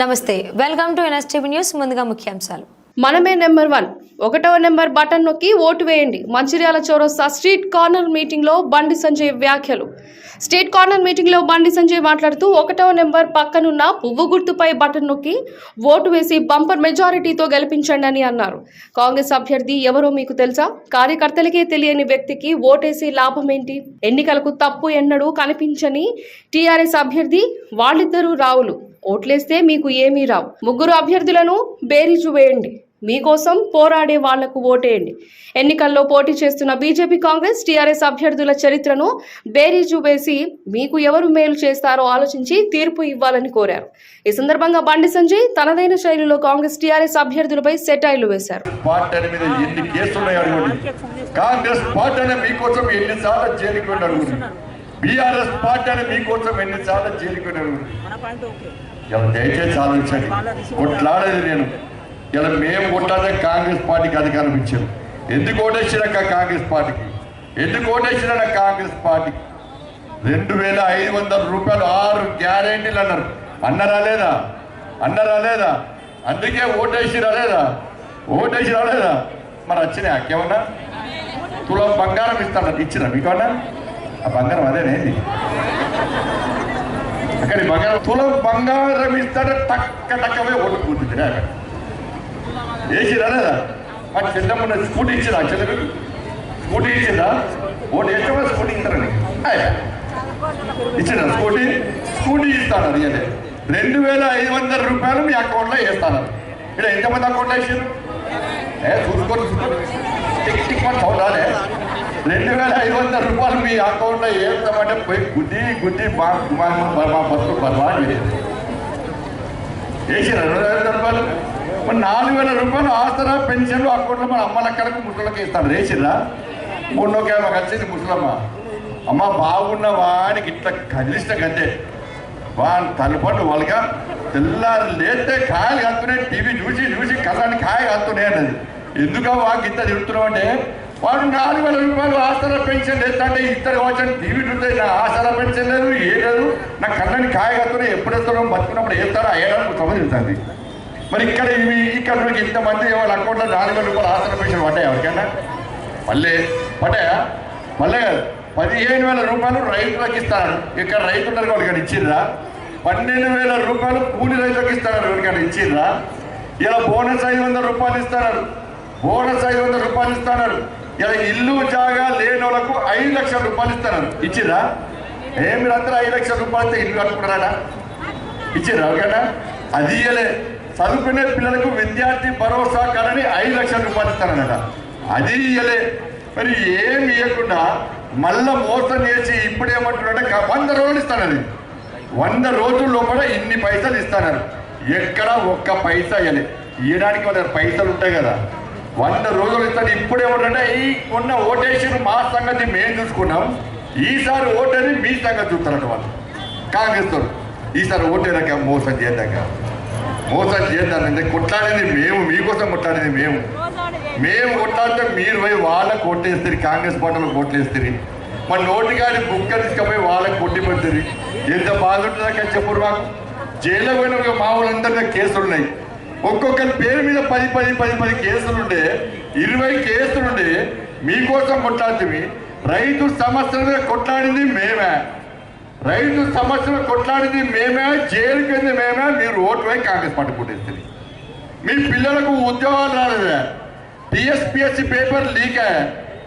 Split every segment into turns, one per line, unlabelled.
నమస్తే welcome to NSTV news ముందుగా ముఖ్యాంశాలు.
మనమే నెంబర్ వన్. ఒకటవ నెంబర్ బటన్ నొక్కి ఓటు వేయండి. మంచిర్యాల చౌరస్తా స్ట్రీట్ కార్నర్ మీటింగ్లో బండి సంజయ్ వ్యాఖ్యలు. స్ట్రీట్ కార్నర్ మీటింగ్లో బండి సంజయ్ మాట్లాడుతూ ఒకటవ నెంబర్ పక్కనున్న పువ్వు గుర్తుపై బటన్ నొక్కి ఓటు వేసి బంపర్ మెజారిటీతో గెలిపించండి అని అన్నారు. కాంగ్రెస్ అభ్యర్థి ఎవరో మీకు తెలుసా? కార్యకర్తలకే తెలియని వ్యక్తికి ఓటేసి లాభం ఏంటి ఎన్నికలకు తప్పు ఎన్నడూ కనిపించని టీఆర్ఎస్ అభ్యర్థి వాళ్ళిద్దరూ రావులు. ఓట్లేస్తే మీకు ఏమీ రావు. ముగ్గురు అభ్యర్థులను బేరీజు వేయండి. మీకోసం పోరాడే వాళ్ళకు ఓటేయండి. ఎన్నికల్లో పోటీ చేస్తున్న బీజేపీ కాంగ్రెస్ టీఆర్ఎస్ అభ్యర్థుల చరిత్రను బేరీజు వేసి మీకు ఎవరు మేలు చేస్తారో ఆలోచించి తీర్పు ఇవ్వాలని కోరారు. ఈ సందర్భంగా బండి సంజయ్ తనదైన శైలిలో కాంగ్రెస్ టీఆర్ఎస్ అభ్యర్థులపై సెటైలు వేశారు.
కాంగ్రెస్ పార్టీ మీకోసం ఎన్నిసార్లు బీఆర్ఎస్ పార్టీ మీకోసం ఎన్నిసార్లు జైలుకి ఇలా దయచేసి ఆలోచించండి. కొట్లాడేది నేను. ఇలా మేము కొట్లాడే కాంగ్రెస్ పార్టీకి అధికారం ఇచ్చారు. ఎందుకు ఓటేసినాక కాంగ్రెస్ పార్టీకి? ఎందుకు ఓటేసినా కాంగ్రెస్ పార్టీకి? రెండు వేల ఐదు వందల రూపాయలు ఆరు గ్యారెంటీలు అన్నారు. అన్నరా లేదా? అన్నరా లేదా? అందుకే ఓటేసి రాలేదా ఓటేసి రాలేదా మరి వచ్చినాయి? అక్కేమన్నా తులం బంగారం ఇస్తాను ఇచ్చినా మీకన్నా ఆ బంగారం అదేనేది అక్కడ బంగారం తులం బంగారం ఇస్తాడ టక్క టక్కవే ఓటు కూర్చుంది అక్కడ వేసి మా చిన్నమ్మ స్కూటీ ఇచ్చిందా చిన్న స్కూటీ ఇచ్చిందా ఓటు వేస్తే స్కూటీ ఇస్తారని ఇచ్చిన స్కూటీ స్కూటీ ఇస్తాను అది అదే రెండు వేల ఐదు వందల రూపాయలు మీ అకౌంట్లో వేస్తాను ఇక్కడ ఎంతమంది అకౌంట్లో వేసారు ఏ చూసుకోండి చూసుకోండి టిక్ టిక్ మన సౌండ్ రాలే రెండు వేల ఐదు వందల రూపాయలు మీ అకౌంట్లో వేస్తామంటే పోయి గుద్ది గుద్ది మా మా మా బస్సు బర్బాద్ చేసేది రెండు వేల రూపాయలు. మరి నాలుగు వేల రూపాయలు ఆసరా పెన్షన్లు అకౌంట్లో మన అమ్మలక్కలకు ముసలకి ఇస్తాను. రేసిరా మొన్నొకే మాకు వచ్చింది ముసలమ్మ. అమ్మ బాగున్న వానికి ఇట్లా కదిలిష్ట గంటే వాని తలపండు వాళ్ళగా తెల్లారు లేస్తే కాయలు కత్తున్నాయి టీవీ చూసి చూసి కళ్ళని కాయ కత్తున్నాయి అన్నది. ఎందుకు వాకి ఇంత తిడుతున్నావు అంటే వాడు నాలుగు వేల రూపాయలు ఆసరా పెన్షన్ లేదంటే ఇద్దరు వచ్చిన టీవీ నా ఆసరా పెన్షన్ లేదు ఏ లేదు. నా కళ్ళని కాయ కత్తున్నాయి ఎప్పుడు వేస్తారో బతుకున్నప్పుడు వేస్తారో అయ్యడానికి సంబంధించింది మరి ఇక్కడ ఇవి ఇక్కడ నుంచి ఇంతమంది వాళ్ళ అకౌంట్లో నాలుగు వేల రూపాయలు ఆసరా పెన్షన్ పడ్డాయి ఎవరికైనా? మళ్ళీ పడ్డాయా? మళ్ళీ పదిహేను వేల రూపాయలు రైతులకు ఇస్తారు ఇక్కడ రైతులకు వాళ్ళకి ఇచ్చిర్రా. పన్నెండు వేల రూపాయలు కూలి రైతులకు ఇస్తారు ఎవరికైనా ఇచ్చిర్రా? ఇలా బోనస్ ఐదు వందల రూపాయలు ఇస్తున్నారు బోనస్ ఐదు వందల రూపాయలు ఇస్తున్నారు ఇలా ఇల్లు జాగా లేని వాళ్ళకు ఐదు లక్షల రూపాయలు ఇస్తాను ఇచ్చిర్రా? ఏ మీరందరూ ఐదు లక్షల రూపాయలతో ఇల్లు కట్టుకున్నారా ఇచ్చిరా ఓకేనా? అది ఇయ్యలే. చదువుకునే పిల్లలకు విద్యార్థి భరోసా కాలని ఐదు లక్షల రూపాయలు ఇస్తానన్నట. అది ఇయ్యలే. మరి ఏమి ఇవ్వకుండా మళ్ళా మోసం చేసి ఇప్పుడు ఏమంటున్నారంటే వంద రోజులు ఇస్తానని. వంద రోజుల లోపల ఇన్ని పైసలు ఇస్తానని. ఎక్కడ ఒక్క పైసా ఇవ్వలే ఇవ్వడానికి వాళ్ళ పైసలు ఉంటాయి కదా. వంద రోజులు ఇస్తాను ఇప్పుడు ఏమంటే ఈ కొన్న ఓటేషన్ మా సంగతి మేము చూసుకున్నాం. ఈసారి ఓటని మీ సంగతి చూస్తారంట వాళ్ళు. కాంగ్రెస్ ఈసారి ఓటేనాక మోసం చేద్దాక మోసం చేద్దానంటే కొట్లాడింది మేము మీకోసం కొట్లాడింది మేము. మేము కొట్లాడితే మీరు పోయి వాళ్ళకి కొట్టేస్తారు కాంగ్రెస్ పార్టీలో కొట్టేస్తారు. మన నోటిగాడి బుక్క తీసుకపోయి వాళ్ళకి కొట్టిపోతుంది ఎంత ఎంత బాగుంటుందా చెప్పురు మాకు. జైల్లో పోయిన మా వాళ్ళందరికీ కేసులు ఉన్నాయి ఒక్కొక్కరి పేరు మీద పది పది పది పది కేసులుండే ఇరవై కేసులుండే మీకోసం కొట్లాడుతుంది రైతు సమస్యల మీద కొట్లాడింది మేమే. రైతు సమస్యలు కొట్లాడింది మేమే జైలు కింద మేమే మీరు ఓటు వై కాంగ్రెస్ పార్టీ కొట్టేస్తుంది మీ పిల్లలకు ఉద్యోగాలు రాలేదా. టీఎస్పిఎస్సి పేపర్ లీక్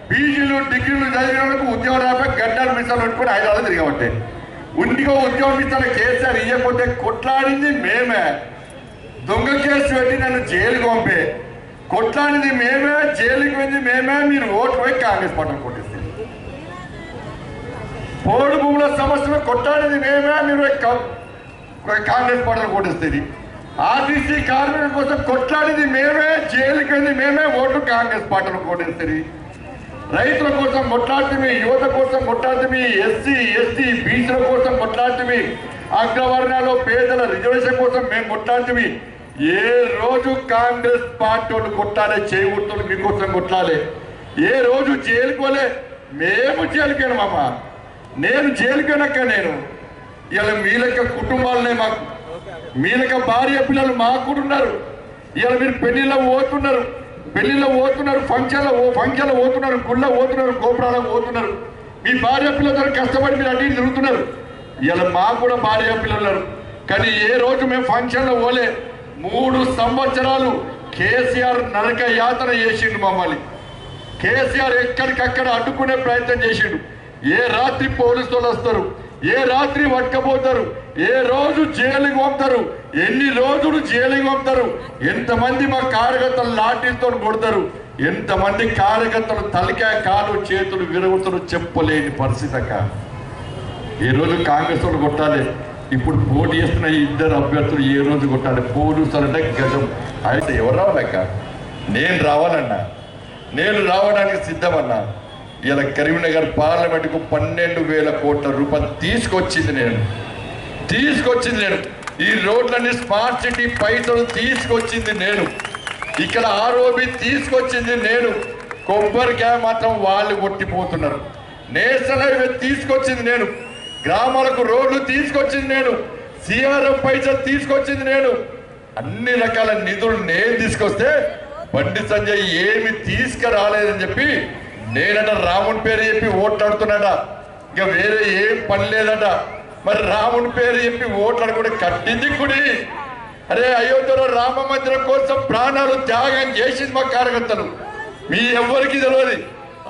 పీజీలు డిగ్రీలు చదివిన వాళ్ళకు ఉద్యోగం రాక గడ్డలు మిసాలు పెట్టుకుని హైదరాబాద్ తిరిగబట్టే. ఉండిగా ఉద్యోగం ఇస్తాను కేసీఆర్ ఇవ్వకపోతే కొట్లాడింది మేమే. దొంగ కేసు పెట్టి నన్ను జైలుకి పంపే. కొట్లాడింది మేమే జైలుకి వెళ్ళి మేమే మీరు ఓటు పోయి కాంగ్రెస్ పార్టీ కొట్టేస్తుంది పోడు భూముల సమస్యను కొట్టాడింది మేమే మీరు కాంగ్రెస్ పార్టీని కొట్టేస్తుంది ఆర్టీసీ కార్మికుల కోసం కొట్లాడింది మేమే జైలుకి వెళ్ళి మేమే ఓటు కాంగ్రెస్ పార్టీలు కొట్టేస్తుంది రైతుల కోసం కొట్లాడుతుంది యువత కోసం కొట్లాడుతుంది ఎస్సీ ఎస్టీ బీసీల కోసం కొట్లాడుతుంది. అగ్రవర్ణాలు పేదల రిజర్వేషన్ కోసం మేము కొట్లాడుతుంది. ఏ రోజు కాంగ్రెస్ పార్టీ వాళ్ళు కొట్టాలి చేయకూడదు మీకోసం కొట్టాలి? ఏ రోజు జైలుకోలే మేము జైలుకెళ్ళమమ్మా నేను జైలుకెనక్క నేను. ఇలా మీలక కుటుంబాలనే మాకు. మీలక భార్య పిల్లలు మాకు కూడా ఉన్నారు ఇలా మీరు పెళ్ళిలో పోతున్నారు. పెళ్ళిలో పోతున్నారు ఫంక్షన్లో ఫంక్షన్లో పోతున్నారు గుళ్ళ పోతున్నారు గోపురాలకు పోతున్నారు. మీ భార్య పిల్లలతో కష్టపడి మీరు అడిగి తిరుగుతున్నారు. ఇలా మాకు కూడా భార్య పిల్లలు ఉన్నారు. కానీ ఏ రోజు మేము ఫంక్షన్లో పోలే? మూడు సంవత్సరాలు కేసీఆర్ నరక యాతన చేసిండు మమ్మల్ని. కేసీఆర్ ఎక్కడికక్కడ అడ్డుకునే ప్రయత్నం చేసిండు. ఏ రాత్రి పోలీసు వాళ్ళు వస్తారు? ఏ రాత్రి పట్టుకపోతారు? ఏ రోజు జైలుకి పంపుతారు? ఎన్ని రోజులు జైలుకి పంపుతారు? ఎంతమంది మా కార్యకర్తలు లాఠీలతో కొడతారు? ఎంతమంది కార్యకర్తలు తలకాయ కాలు చేతులు విరుగుతారు చెప్పలేని పరిస్థితి అక్క. ఏ రోజు కాంగ్రెస్ వాళ్ళు కొట్టాలి. ఇప్పుడు పోటీ చేస్తున్న ఇద్దరు అభ్యర్థులు ఏ రోజు కొట్టాలి? పోలీసులు అంటే గజం. అయితే ఎవరు రావాలక్క నేను రావాలన్నా. నేను రావడానికి సిద్ధమన్నా. ఇలా కరీంనగర్ పార్లమెంట్కు పన్నెండు వేల కోట్ల రూపాయలు తీసుకొచ్చింది నేను. తీసుకొచ్చింది నేను. ఈ రోడ్లన్నీ స్మార్ట్ సిటీ పైసలు తీసుకొచ్చింది నేను. ఇక్కడ ఆరోపి తీసుకొచ్చింది నేను. కొబ్బరికాయ మాత్రం వాళ్ళు కొట్టిపోతున్నారు. నేషనల్ హైవే తీసుకొచ్చింది నేను. గ్రామాలకు రోడ్లు తీసుకొచ్చింది నేను. సిఆర్ఎం పైసలు తీసుకొచ్చింది నేను. అన్ని రకాల నిధులు నేను తీసుకొస్తే బండి సంజయ్ ఏమి తీసుకురాలేదని చెప్పి నేనట రాముని పేరు చెప్పి ఓట్లాడుతున్నాడ. ఇక వేరే ఏం పని లేదట. మరి రాముని పేరు చెప్పి ఓట్లాడుకుంటే కట్టింది గుడి అరే అయోధ్యలో రామ మందిరం కోసం ప్రాణాలు త్యాగం చేసింది మా కార్యకర్తలు. మీ ఎవ్వరికి తెలియదు.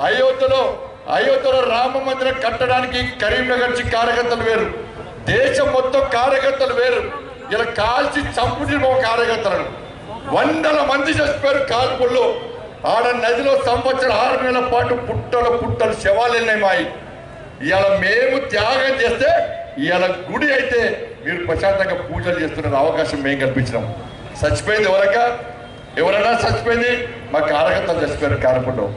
అయోధ్యలో అయోధ్యలో రామ మందిరం కట్టడానికి కరీంనగర్ నుంచి కార్యకర్తలు వేరు. దేశం మొత్తం కార్యకర్తలు వేరు. ఇలా కాల్చి చంపుతుంది కార్యకర్తలను. వందల మంది చచ్చిపోయారు కాల్పుల్లో. ఆడ నదిలో సంవత్సరం ఆరు నెలల పాటు పుట్టలు పుట్టలు శవాలు వెళ్ళినాయి మాయి. ఇవాళ మేము త్యాగం చేస్తే ఇవాళ గుడి అయితే మీరు ప్రశాంతంగా పూజలు చేస్తున్న అవకాశం మేము కల్పించినాం. చచ్చిపోయింది ఎవరక ఎవరైనా చచ్చిపోయింది? మా కార్యకర్తలు చచ్చిపోయారు కార్యక్రమంలో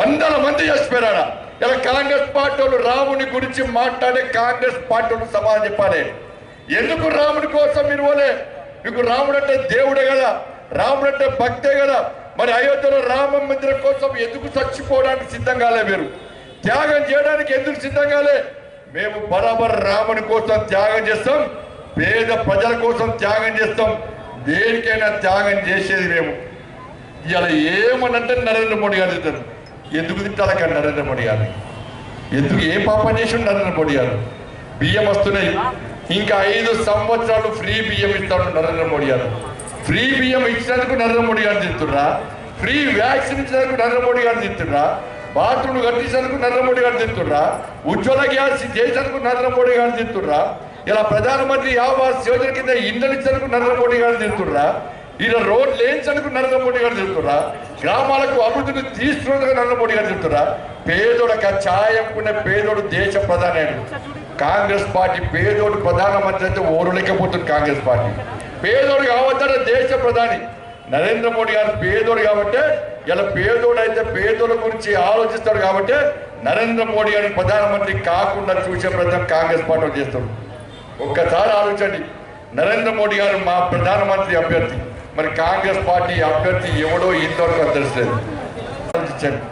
వందల మంది చచ్చిపోయారు ఇలా కాంగ్రెస్ పార్టీ వాళ్ళు రాముని గురించి మాట్లాడే కాంగ్రెస్ పార్టీ వాళ్ళు సమాధానం చెప్పాలి. ఎందుకు రాముని కోసం మీరు పోలే? మీకు రాముడు అంటే దేవుడే కదా. రాముడు అంటే భక్తే కదా. మరి అయోధ్యలో రామ మందిరం కోసం ఎందుకు చచ్చిపోవడానికి సిద్ధం కాలే మీరు? త్యాగం చేయడానికి ఎందుకు సిద్ధం కాలే మేము బరాబర్ రాముని కోసం త్యాగం చేస్తాం. పేద ప్రజల కోసం త్యాగం చేస్తాం. దేనికైనా త్యాగం చేసేది మేము. ఇలా ఏమనంటే నరేంద్ర మోడీ గారు ఎందుకు తింటారక నరేంద్ర మోడీ గారు? ఎందుకు ఏ పాపం చేసి నరేంద్ర మోడీ గారు? బియ్యం వస్తున్నాయి. ఇంకా ఐదు సంవత్సరాలు ఫ్రీ బియ్యం ఇస్తాడు నరేంద్ర మోడీ గారు. ఫ్రీ బియ్యం ఇచ్చినందుకు నరేంద్ర మోడీ గారు తింటున్నా ఫ్రీ వ్యాక్సిన్ ఇచ్చినందుకు నరేంద్ర మోడీ గారు తింటున్నా బాత్రూమ్లు కట్టించేందుకు నరేంద్ర మోడీ గారు తింటున్నా ఉజ్వల గ్యాస్ చేసేందుకు నరేంద్ర మోడీ గారు తింటున్నా ఇలా ప్రధానమంత్రి ఆవాస్ యోజన కింద ఇండ్లు ఇచ్చేందుకు నరేంద్ర మోడీ గారు తింటున్నా ఇలా రోడ్లు లేన్సలకు నరేంద్ర మోడీ గారు చెప్తున్నా గ్రామాలకు అభివృద్ధిని తీసుకున్నందుకు నరేంద్ర మోడీ గారు చెప్తున్నా పేదోడక ఛాయంకునే పేదోడు దేశ ప్రధాని కాంగ్రెస్ పార్టీ పేదోడు ప్రధానమంత్రి అయితే ఓరలేకపోతుంది కాంగ్రెస్ పార్టీ. పేదోడు కావద్దన్న దేశ ప్రధాని. నరేంద్ర మోడీ గారు పేదోడు కాబట్టి ఇలా పేదోడు అయితే పేదోళ్ళ గురించి ఆలోచిస్తాడు కాబట్టి నరేంద్ర మోడీ గారిని ప్రధానమంత్రి కాకుండా చూసే ప్రయత్నం కాంగ్రెస్ పార్టీ చేస్తాడు చేస్తారు ఒక్కసారి ఆలోచించండి. నరేంద్ర మోడీ గారు మా ప్రధానమంత్రి అభ్యర్థి. మరి కాంగ్రెస్ పార్టీ అభ్యర్థి ఎవడో ఇంతవరకు నాకు ఆలోచించండి.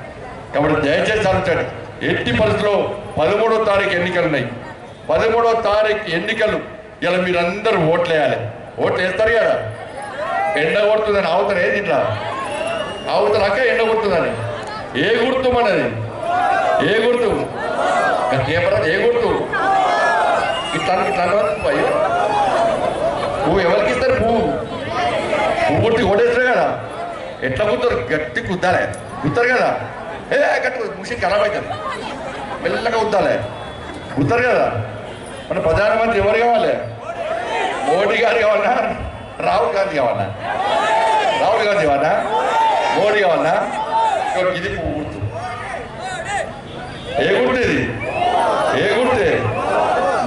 కాబట్టి దయచేసి ఆలోచించండి. ఎట్టి పరిస్థితుల్లో పదమూడో తారీఖు ఎన్నికలు ఉన్నాయి. పదమూడో తారీఖు ఎన్నికలు ఇలా మీరందరూ ఓట్లు వేయాలి. ఓట్లు వేస్తారు కదా. ఎండ కొడుతుందని అవతల ఏది ఇట్లా? అవతల అక్క ఎండ కొడుతుందని. ఏ గుర్తు మనది? ఏ గుర్తు? ఏ గుర్తు? ఇట్లా ఇట్లా పువ్వు ఎవరికి ఇస్తారు? పువ్వు. పువ్వు కొట్టేస్తారు కదా. ఎట్లా కుత్తారు గట్టి కుద్దాలే. కుత్తారు కదా. ఏ గట్టి ముషి ఖరాబ్ అవుతుంది మెల్లగా కుద్దాలే. కుత్తారు కదా. మన ప్రధానమంత్రి ఎవరు కావాలి? మోడీ గారు కావాలన్నా రాహుల్ గాంధీ కావాలన్నా రాహుల్ గాంధీ కావాలన్నా మోడీ కావాలన్నా ఇది గుర్తు ఏ గుర్తు ఇది? ఏ గుర్తే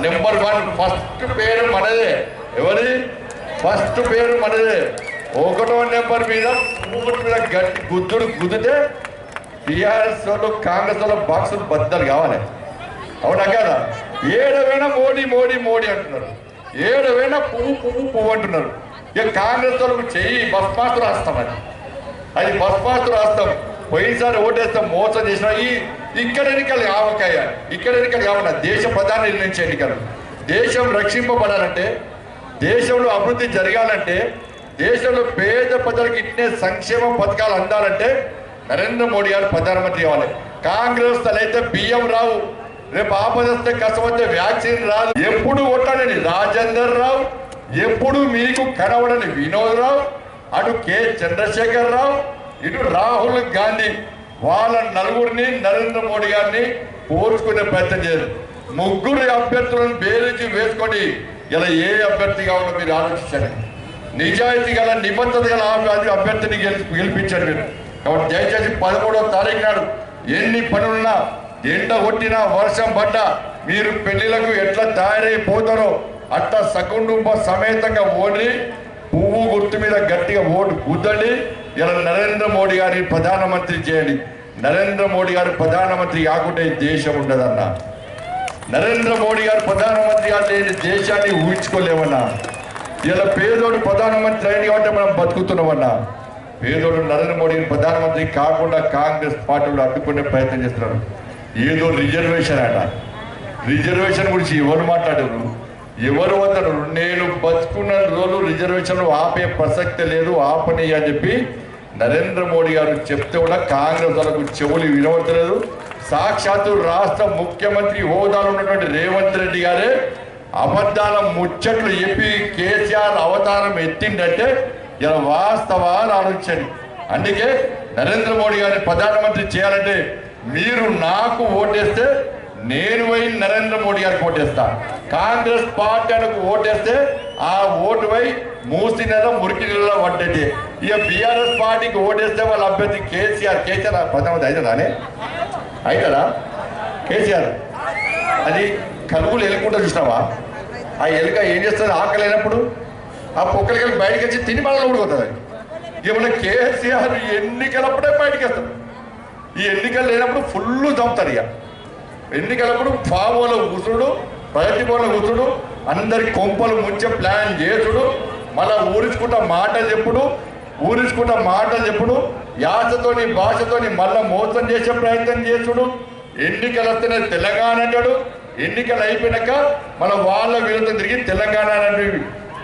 నెంబర్ వన్. ఫస్ట్ పేరు మనదే. ఎవరి ఫస్ట్ పేరు మనదే. ఒకటో నెంబర్ మీద మూడు మీద గట్టి గుద్దుడు గుద్దితే టీఆర్ఎస్ వాళ్ళు కాంగ్రెస్ వాళ్ళు బాక్సులు బద్దలు కావాలి. అవునా కదా? ఏడవైనా మోడీ మోడీ మోడీ అంటున్నారు. ఏడవైనా పువ్వు పువ్వు పువ్వు అంటున్నారు. ఇక కాంగ్రెస్ వాళ్ళకు చెయ్యి బస్మాస్తు రాస్తాం అది. అది బస్మాస్తు రాస్తాం పోయినసారి ఓటేస్తాం మోసం చేసిన ఈ ఇక్కడ ఎన్నికలు కావకాయ ఇక్కడ ఎన్నికలు కావన్నా దేశ ప్రధాని నిర్ణయించే ఎన్నికలు. దేశం రక్షింపబడాలంటే దేశంలో అభివృద్ధి జరగాలంటే దేశంలో పేద ప్రజలకు ఇట్నే సంక్షేమ పథకాలు అందాలంటే నరేంద్ర మోడీ గారు ప్రధానమంత్రి కావాలి. కాంగ్రెస్ అయితే బియ్యం రావు. రేపు ఆపదస్తే కష్టం వస్తే వ్యాక్సిన్ రాదు. ఎప్పుడు కొట్టాడని రాజేందర్ రావు. ఎప్పుడు మీకు కనబడని వినోద్ రావు. అటు కె చంద్రశేఖర్ రావు. ఇటు రాహుల్ గాంధీ. వాళ్ళ నలుగురిని నరేంద్ర మోడీ గారిని పోల్చుకునే ప్రయత్నం చేయరు. ముగ్గురు అభ్యర్థులను బేరించి వేసుకొని ఇలా ఏ అభ్యర్థి కావాలో మీరు ఆలోచించండి. నిజాయితీ గల నిబద్ధత గల అభ్యర్థిని గెలిపించారు మీరు కాబట్టి దయచేసి పదమూడవ తారీఖు నాడు ఎన్ని పనులున్నా ఎండ కొట్టినా వర్షం పడ్డా మీరు పెళ్ళిలకు ఎట్లా తయారైపోతారో అట్లా సకుటుంబ సమేతంగా ఓడి పువ్వు గుర్తు మీద గట్టిగా ఓటు గుద్దండి. ఇలా నరేంద్ర మోడీ గారిని ప్రధానమంత్రి చేయండి. నరేంద్ర మోడీ గారు ప్రధానమంత్రి కాకుండా ఈ దేశం ఉండదన్నా. నరేంద్ర మోడీ గారు ప్రధానమంత్రి గారు దేశాన్ని ఊహించుకోలేమన్నా. ఇలా పేదోడు ప్రధానమంత్రి అయింది కాబట్టి మనం బతుకుతున్నామన్నా. పేదోడు నరేంద్ర మోడీని ప్రధానమంత్రి కాకుండా కాంగ్రెస్ పార్టీలో అడ్డుకునే ప్రయత్నం చేస్తున్నారు ఏదో రిజర్వేషన్ అట. రిజర్వేషన్ గురించి ఎవరు మాట్లాడారు? ఎవరు వద్దరు నేను బతుకున్న రోజులు రిజర్వేషన్ ఆపే ప్రసక్తి లేదు ఆపని అని చెప్పి నరేంద్ర మోడీ గారు చెప్తే కూడా కాంగ్రెస్ వాళ్ళకు చెవులు వినవట్లేదు సాక్షాత్తు రాష్ట్ర ముఖ్యమంత్రి హోదాలో ఉన్నటువంటి రేవంత్ రెడ్డి గారే అబద్ధాల ముచ్చట్లు చెప్పి కేసీఆర్ అవతారం ఎత్తిందంటే ఇలా వాస్తవాలు ఆలోచించండి. అందుకే నరేంద్ర మోడీ గారిని ప్రధానమంత్రి చేయాలంటే మీరు నాకు ఓటేస్తే నేను పోయి నరేంద్ర మోడీ గారికి ఓటేస్తా. కాంగ్రెస్ పార్టీలకు ఓటేస్తే ఆ ఓటు పోయి మూసి నెల మురికి నెల పడ్డది. ఇక బీఆర్ఎస్ పార్టీకి ఓటేస్తే వాళ్ళ అభ్యర్థి కేసీఆర్. కేసీఆర్ ప్రధానమంత్రి అవుతుందానే అవుతుందా కేసీఆర్. అది కలుగులు వెళ్ళకుండా చూసినావా? ఆ ఎలుక ఏం చేస్తుంది? ఆకలేనప్పుడు ఆ పొక్కలకి బయటకు వచ్చి తిని మళ్ళీ ఊడిపోతుంది. ఏమన్నా కేసీఆర్ ఎన్నికలప్పుడే బయటకు వస్తాడు. ఈ ఎన్నికలు లేనప్పుడు ఫుల్ చంపుతారు ఇక. ఎన్నికలప్పుడు ఫామోలో కూర్చుడు ప్రగతి భవన్లో కూర్చుడు అందరి కొంపలు ముంచే ప్లాన్ చేసుడు మళ్ళా ఊరించుకుంటా మాటలు చెప్పుడు ఊరించుకుంటా మాటలు చెప్పుడు యాసతోని భాషతోని మళ్ళా మోసం చేసే ప్రయత్నం చేసుడు. ఎన్నికలు వస్తేనే తెలంగాణ అంటాడు ఎన్నికలు అయిపోయినాక మనం వాళ్ళ వీళ్ళతో తిరిగి తెలంగాణ అంటే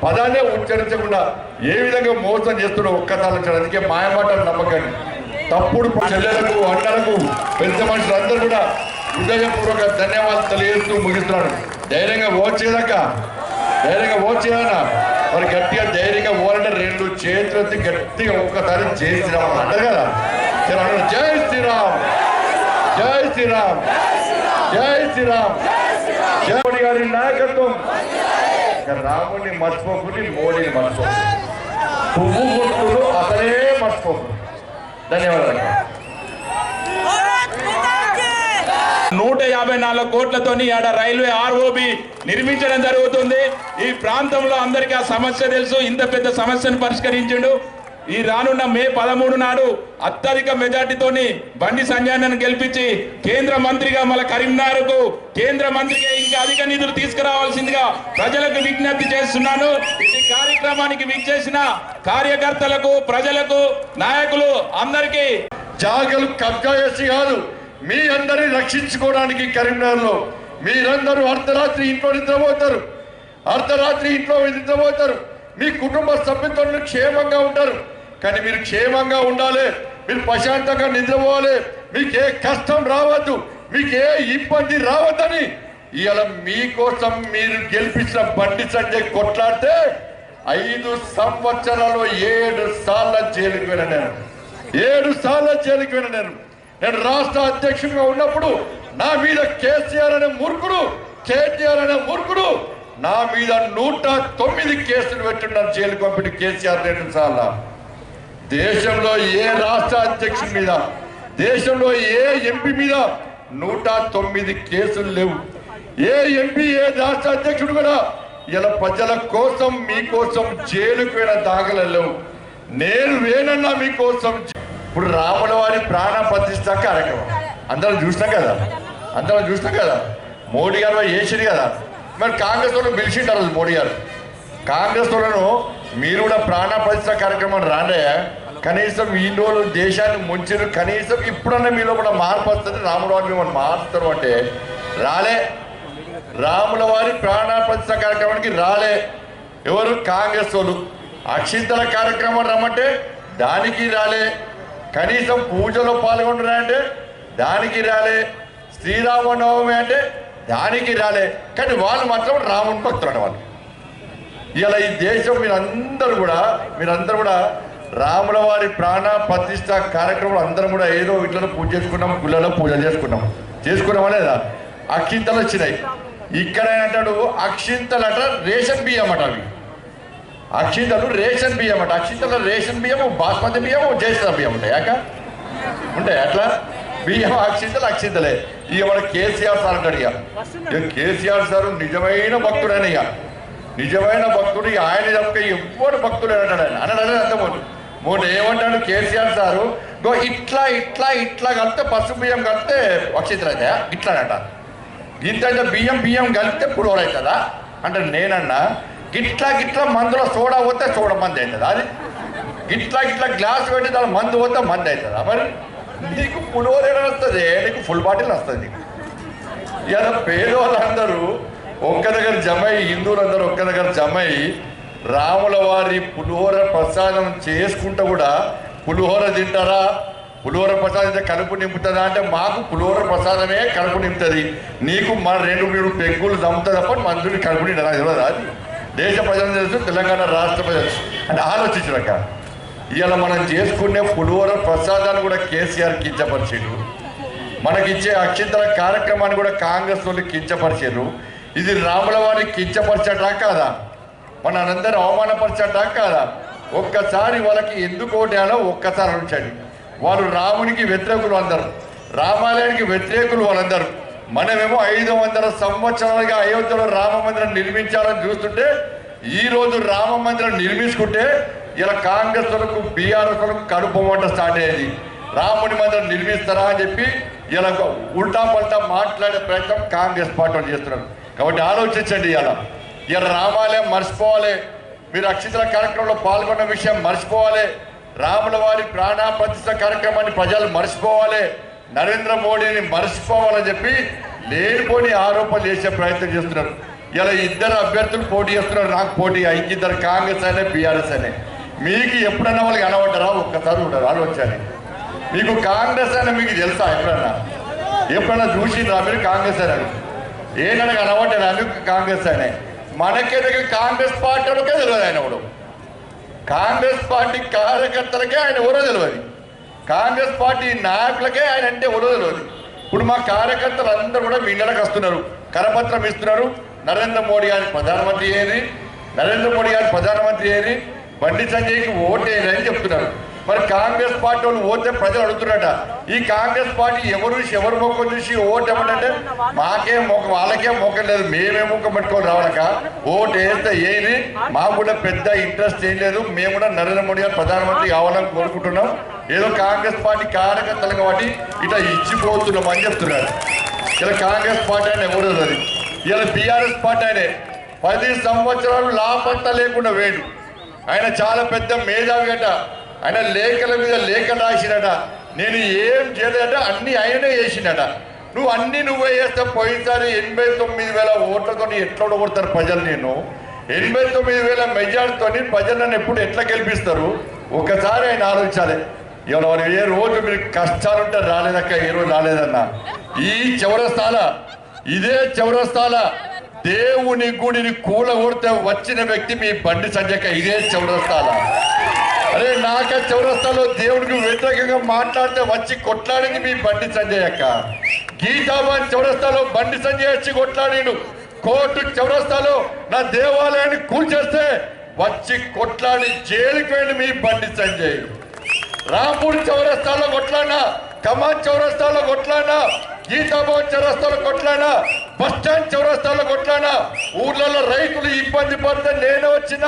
పదాలే ఉచ్చరించకుండా ఏ విధంగా మోసం చేస్తున్నా ఒక్క వచ్చాడు అందుకే మాయమాటలు నమ్మకండి. తప్పుడు చెల్లెలకు అన్నలకు పెద్ద మనుషులందరూ కూడా హృదయపూర్వక ధన్యవాదాలు తెలియజేస్తూ ముగిస్తున్నాను. ధైర్యంగా ఓచేదాక ధైర్యంగా ఓచేదన్నా మరి గట్టిగా ధైర్యంగా ఓరంటే రెండు చేతులెత్తి గట్టిగా ఒక్కసారి జై శ్రీరామ్ అంటారు కదా? జై శ్రీరామ్! జై శ్రీరామ్! జై శ్రీరామ్. మోడీ గారి నాయకత్వం. రాముడిని మర్చిపోకుని మోడీని మర్చిపోకుండా పువ్వు గుర్తులు ధన్యవాదాలు.
నూట యాభై నాలుగు కోట్లతోని ఆడ రైల్వే ఆర్ఓబి నిర్మించడం జరుగుతుంది. ఈ ప్రాంతంలో అందరికీ ఆ సమస్య తెలుసు. ఇంత పెద్ద సమస్యను పరిష్కరించిండు. ఈ రానున్న మే పదమూడు నాడు అత్యధిక మెజార్టీతోని బండి సంజయనను గెలిపించి కేంద్ర మంత్రిగా మన కరీంనగర్కు కేంద్ర మంత్రిగా ఇంకా అధిక నిధులు తీసుకురావాల్సిందిగా ప్రజలకు విజ్ఞప్తి చేస్తున్నాను. ఈ కార్యక్రమానికి విచ్చేసిన కార్యకర్తలకు ప్రజలకు నాయకులు అందరికీ
జాగలు కబ్జా చేసి కాదు మీ అందరిని రక్షించుకోవడానికి కరీంనగర్లో మీరందరూ అర్ధరాత్రి ఇంట్లో నిద్రపోతారు. అర్ధరాత్రి ఇంట్లో నిద్రపోతారు. మీ కుటుంబ సభ్యులతో క్షేమంగా ఉంటారు. కానీ మీరు క్షేమంగా ఉండాలి. మీరు ప్రశాంతంగా నిద్రపోవాలి. మీకు ఏ కష్టం రావద్దు. మీకు ఏ ఇబ్బంది రావద్దని. ఇవాళ మీకోసం మీరు గెలిపించిన బండి సంజయ్ కొట్లాడితే ఐదు సంవత్సరాలు ఏడు సార్ల జైలుకి వెళ్ళాను నేను. ఏడు సార్లు జైలుకి వెళ్ళాను నేను. నేను రాష్ట్ర అధ్యక్షుడిగా ఉన్నప్పుడు నా మీద కేసీఆర్ అనే మురుగుడు కేటీఆర్ అనే మురుగుడు నా మీద నూట తొమ్మిది కేసులు పెట్టున్నారు జైలు పంపిణీ కేసీఆర్ రెండు సార్లు. దేశంలో ఏ రాష్ట్ర అధ్యక్షుడి మీద దేశంలో ఏ ఎంపీ మీద నూట తొమ్మిది కేసులు లేవు. ఏ ఎంపీ ఏ రాష్ట్ర అధ్యక్షుడు కూడా ఇలా ప్రజల కోసం మీకోసం జైలుకు వెళ్ళ దాఖలు లేవు. నేను వేనన్నా మీకోసం ఇప్పుడు రాముల వారి ప్రాణ ప్రతిష్ట కార్యక్రమం. అందరం చూసినాం కదా? అందరం చూసినాం కదా? మోడీ గారు చేసింది కదా? మరి కాంగ్రెస్ వాళ్ళు పిలిచిండారు మోడీ గారు. కాంగ్రెస్ వాళ్ళను మీరు కూడా ప్రాణ ప్రతిష్ట కార్యక్రమం రాండే కనీసం ఈ రోజు దేశాన్ని ముంచారు కనీసం ఇప్పుడన్నా మీలో కూడా మార్పు వస్తుంది. రాముల వారిని మిమ్మల్ని మారుస్తారు అంటే రాలే. రాముల వారి ప్రాణ ప్రతిష్ట కార్యక్రమానికి రాలే. ఎవరు? కాంగ్రెస్ వాళ్ళు. అక్షింతల కార్యక్రమం రమ్మంటే దానికి రాలే. కనీసం పూజలో పాల్గొనరా అంటే దానికి రాలే. శ్రీరామనవమి అంటే దానికి రాలే. కానీ వాళ్ళు మాత్రం రాముని భక్తులు వాళ్ళు ఇలా ఈ దేశం మీరందరూ కూడా మీరందరూ కూడా రాముల వారి ప్రాణ ప్రతిష్ట కార్యక్రమం అందరం కూడా ఏదో ఇట్లలో పూజ చేసుకున్నాం గుళ్ళలో పూజ చేసుకున్నాం. చేసుకున్నామా లేదా? అక్షింతలు వచ్చినాయి. ఇక్కడ అంటాడు అక్షింతలు అంట రేషన్ బియ్యం అట అవి. అక్షింతలు రేషన్ బియ్యం అట. అక్షింతలు రేషన్ బియ్యము బాస్మతి బియ్యము జయశ్రీ బియ్యం ఉంటాయి. యాక? ఉంటాయి. అట్లా బియ్యం అక్షింతలు అక్షింతలే. ఇక మన కేసీఆర్ సార్ అంటాడు ఇక కేసీఆర్ సార్ నిజమైన భక్తుడైన ఇక. నిజమైన భక్తుడు ఆయన తప్ప ఎవ్వడు భక్తుడు అంటాడు ఆయన. అన్నాడు అంతమోదు మూడు ఏమంటాడు? కేసీఆర్ సారు గో ఇట్లా ఇట్లా ఇట్లా కలిపితే పసుపు బియ్యం కలిపితే అక్షింతలు ఇట్లా అంటారు ఇంత బియ్యం బియ్యం కలిపితే పుడవలు అవుతుందా అంటే నేనన్నా గిట్లా గిట్లా మందులో సోడా పోతే సోడా మంది అవుతుందా అది? గిట్లా గిట్లా గ్లాస్ పెట్టి దాని మందు పోతే మంది అవుతుందా మరి? నీకు పులిహోర వస్తుంది నీకు ఫుల్ బాటిల్ వస్తుంది ఇలా పేదవాళ్ళందరూ ఒక్క దగ్గర జమై హిందువులందరూ ఒక్క దగ్గర జమై రాముల వారి పులిహోర ప్రసాదం చేసుకుంటూ కూడా పులిహోర తింటారా? పులిహోర ప్రసాదం అయితే కడుపు నింపుతుందా? అంటే మాకు పులిహోర ప్రసాదమే కడుపు నింపుతుంది. నీకు మన రెండు మూడు పెగ్గులు దమ్ముతుంది తప్ప మందుని కడుపు నిండా తెలియదు అది? దేశ ప్రజలు తెలుసు తెలంగాణ రాష్ట్ర ప్రజలు అని అంటే ఆలోచించినాక ఇవాళ మనం చేసుకునే పులిహోర ప్రసాదాన్ని కూడా కేసీఆర్ కించపరిచారు మనకిచ్చే అక్షింతల కార్యక్రమాన్ని కూడా కాంగ్రెస్ వాళ్ళు కించపరిచారు ఇది రాముల వారిని కించపరచటా కాదా మన అందరూ అవమానపరచటా కాదా ఒక్కసారి వాళ్ళకి ఎందుకు ఓటేయాలో ఒక్కసారి ఉంచండి వారు రామునికి వ్యతిరేకులు అందరు. రామాలయానికి వ్యతిరేకులు వాళ్ళందరూ. మనమేమో ఐదు వందల సంవత్సరాలుగా అయోధ్యలో రామ మందిరం నిర్మించాలని చూస్తుంటే ఈరోజు రామ మందిరం నిర్మించుకుంటే ఇలా కాంగ్రెస్ వరకు బీఆర్ఎస్ కడుపు మంట స్టార్ట్ అయ్యేది. రాముని మందిరం నిర్మిస్తారా అని చెప్పి ఇలా ఉల్టా పల్టా మాట్లాడే ప్రయత్నం కాంగ్రెస్ పార్టీ చేస్తున్నారు. కాబట్టి ఆలోచించండి ఇలా ఇక రామాలయం మర్చిపోవాలి. మీరు అక్షితల కార్యక్రమంలో పాల్గొన్న విషయం మర్చిపోవాలి. రాముల వారి ప్రాణ ప్రతిష్ట కార్యక్రమాన్ని ప్రజలు మర్చిపోవాలి. నరేంద్ర మోడీని మర్చిపోవాలని చెప్పి లేనిపోని ఆరోపణలు చేసే ప్రయత్నం చేస్తున్నారు. ఇలా ఇద్దరు అభ్యర్థులు పోటీ చేస్తున్నారు. నాకు పోటీ ఇద్దరు కాంగ్రెస్ అనే బీఆర్ఎస్ అనే మీకు ఎప్పుడన్నా వాళ్ళకి అనవడ్డరా ఒక్కసారి ఉండరు ఆలోచన మీకు కాంగ్రెస్ అనే మీకు తెలుసా ఎప్పుడన్నా? ఎప్పుడన్నా చూసిండ్రా మీరు కాంగ్రెస్ అని ఏనన్నా అలవాటు అందుకు కాంగ్రెస్ అనే. మనకే దగ్గర కాంగ్రెస్ పార్టీ వాళ్ళకే తెలియదు ఆయన కూడా. కాంగ్రెస్ పార్టీ కార్యకర్తలకే ఆయన ఎవరో తెలియదు. కాంగ్రెస్ పార్టీ నాయకులకే ఆయన అంటే ఎవరో తెలియదు. ఇప్పుడు మా కార్యకర్తలు అందరూ కూడా మీ ఇళ్ళకి వస్తున్నారు. కరపత్రం ఇస్తున్నారు. నరేంద్ర మోడీ గారి ప్రధానమంత్రి ఏది నరేంద్ర మోడీ గారి ప్రధానమంత్రి ఏది బండి సంజయ్కి ఓటేయని అని చెప్తున్నారు. మరి కాంగ్రెస్ పార్టీ వాళ్ళు ఓటే ప్రజలు అడుగుతున్నట ఈ కాంగ్రెస్ పార్టీ ఎవరు చూసి ఎవరు మొక్కలు చూసి ఓటు ఏమంటే మాకే మొక్క వాళ్ళకే మొక్క లేదు. మేమే మొక్క పెట్టుకొని రావడక ఓటు వేస్తే ఏది మాకు కూడా పెద్ద ఇంట్రెస్ట్ ఏం లేదు. మేము కూడా నరేంద్ర మోడీ గారు ప్రధానమంత్రి కావాలని కోరుకుంటున్నాం. ఏదో కాంగ్రెస్ పార్టీ కార్యకర్తలు కాబట్టి ఇట్లా ఇచ్చిపోతున్నాం అని చెప్తున్నారు. ఇలా కాంగ్రెస్ పార్టీ ఆయన ఎవరు అది? ఇలా బీఆర్ఎస్ పార్టీ ఆయనే. పది సంవత్సరాలు లాపంత లేకుండా వేడు. ఆయన చాలా పెద్ద మేధావి అట. ఆయన లేఖల మీద లేఖ రాసినట. నేను ఏం చేయలేదంటే అన్ని ఆయనే చేసినట. నువ్వు అన్ని నువ్వే చేస్తే పోయినసారి ఎనభై తొమ్మిది వేల ఓట్లతో ఎట్లా కొడతారు ప్రజలు నేను ఎనభై తొమ్మిది వేల మెజార్టీతో ప్రజలు నన్ను ఎప్పుడు ఎట్లా గెలిపిస్తారు? ఒకసారి ఆయన ఆలోచించాలి. ఇవాళ ఏ రోజు మీరు కష్టాలుంటే రాలేదక్క ఏ రోజు రాలేదన్నా? ఈ చౌరస్తాల ఇదే చౌరస్తాల దేవుని గుడిని కూలగొడితే వచ్చిన వ్యక్తి మీ బండి సంజక ఇదే చౌరస్తాల. అరే నాక చౌరస్తాలో దేవుడికి వ్యతిరేకంగా మాట్లాడితే వచ్చి కొట్లాడింది మీ బండి సంజయ్ అక్క. గీతాబాన్ చౌరస్తాలో బండి సంజయ్ వచ్చి కొట్లాడిండు. కోర్టు చౌరస్తాలో నా దేవాలయాన్ని కూల్చేస్తే వచ్చి కొట్లాడి జైలుకి వెళ్ళి మీ బండి సంజయ్. రాంపూర్ చౌరస్తాలో కొట్లాడినా కమాన్ చౌరస్తాలో కొట్లాడినా గీతాభవన్ చౌరస్తాలో కొట్లాడినా బస్ స్టాండ్ చౌరస్తాలో కొట్లాడినా ఊర్లలో రైతులు ఇబ్బంది పడితే నేను వచ్చిన.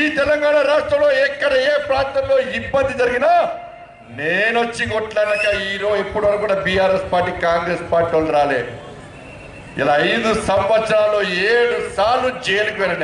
ఈ తెలంగాణ రాష్ట్రంలో ఎక్కడ ఏ ప్రాంతంలో ఇబ్బంది జరిగినా నేను వచ్చి కొట్లాడక ఈరోజు ఇప్పటి వరకు కూడా బీఆర్ఎస్ పార్టీ కాంగ్రెస్ పార్టీ వాళ్ళు రాలే. ఇలా ఐదు సంవత్సరాలు ఏడు సార్లు జైలుకి వెళ్ళిన